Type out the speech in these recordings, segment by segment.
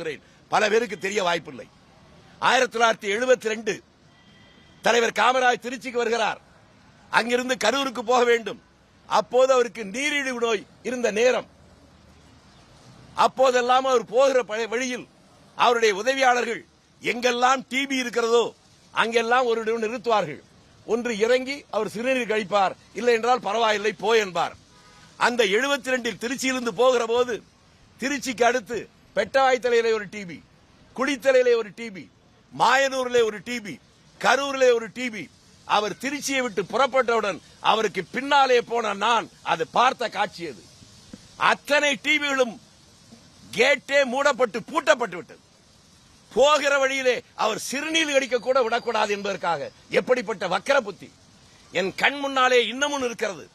சொல்கிறேன். பல பேருக்கு தெரிய வாய்ப்பில்லை. ஆயிரத்தி தொள்ளாயிரத்தி எழுபத்தி ரெண்டு தலைவர் காமராஜ் திருச்சிக்கு வருகிறார். அங்கிருந்து கரூருக்கு போக வேண்டும். அப்போது அவருக்கு நீரிழிவு நோய் இருந்த நேரம். அப்போதெல்லாம் அவர் போகிற வழியில் அவருடைய உதவியாளர்கள் எங்கெல்லாம் டிபி இருக்கிறதோ அங்கெல்லாம் ஒரு நிறுத்துவார்கள். ஒன்று இறங்கி அவர் சிறுநீர் கழிப்பார். இல்லை என்றால் பரவாயில்லை போ என்பார். அந்த 72 ரெண்டில் திருச்சியிலிருந்து போகிற போது திருச்சிக்கு அடுத்து பெட்டவாய்த்தலையிலே ஒரு டிபி குடித்தலையிலே ஒரு டிபி மாயனூரிலே ஒரு டிபி கரூரிலே ஒரு டிபி அவர் திருச்சியை விட்டு புறப்பட்டவுடன் அவருக்கு பின்னாலே போன நான் அது பார்த்த காட்சி அது. அத்தனை டிவிகளும் கேட்டே மூடப்பட்டு பூட்டப்பட்டு விட்டது. போகிற வழியிலே அவர் சிறுநீர் கடிக்க கூட விடக்கூடாது என்பதற்காக எப்படிப்பட்ட வக்கர புத்தி. என் கண் முன்னாலே இன்னமும் இருக்கிறது.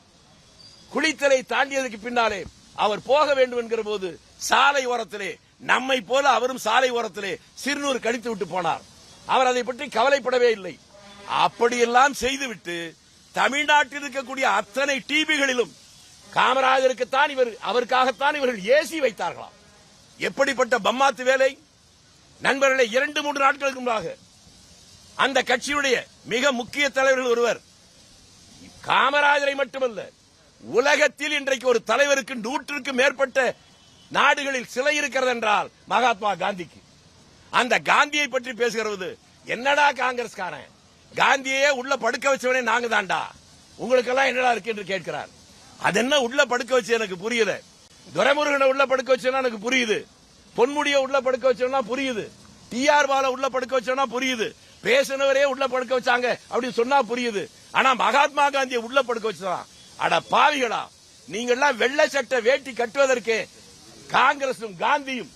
குளித்தலை தாண்டியதுக்கு பின்னாலே அவர் போக வேண்டும் என்கிற போது சாலை ஓரத்திலே நம்மை போல அவரும் சாலை ஓரத்திலே சிறுநூறு கடித்து விட்டு போனார். அவர் அதை பற்றி கவலைப்படவே இல்லை. அப்படியெல்லாம் செய்துவிட்டு தமிழ்நாட்டில் இருக்கக்கூடிய அத்தனை டிவிகளிலும் காமராஜருக்குத்தான் இவர் அவருக்காகத்தான் இவர்கள் ஏசி வைத்தார்களாம். எப்படிப்பட்ட பம்மாத்து வேலை? நண்பர்களே இரண்டு மூன்று நாட்களுக்கு முன்பாக அந்த கட்சியுடைய மிக முக்கிய தலைவர்கள் ஒருவர். காமராஜரை மட்டுமல்ல உலகத்தில் இன்றைக்கு ஒரு தலைவருக்கு நூற்றுக்கும் மேற்பட்ட நாடுகளில் சிலை இருக்கிறது என்றால் மகாத்மா காந்திக்கு. அந்த காந்தியை பற்றி பேசுகிறது என்னடா காங்கிரஸ்காரன்? காந்தியே உள்ள படுக்க வச்சவனே நாங்க தான்டா. உங்களுக்கெல்லாம் என்னடா இருக்கு என்று கேட்கிறார். அது என்ன உள்ள படுக்க வச்சு எனக்கு புரியுது? துரைமுருகனை உள்ள படுக்க வச்சோன்னா எனக்கு புரியுது. பொன்முடிய உள்ள படுக்க வச்சோம்னா புரியுது. டிஆர் பால உள்ள படுக்க வச்சோம்னா புரியுது. பேசினவரே உள்ள படுக்க வச்சாங்க அப்படின்னு சொன்னா புரியுது. ஆனா மகாத்மா காந்தியை உள்ள படுக்க வச்சுதான். அட பாவிகளா நீங்கெல்லாம் வெள்ளை சட்டை வேட்டி கட்டுவதற்கே காங்கிரசும் காந்தியும்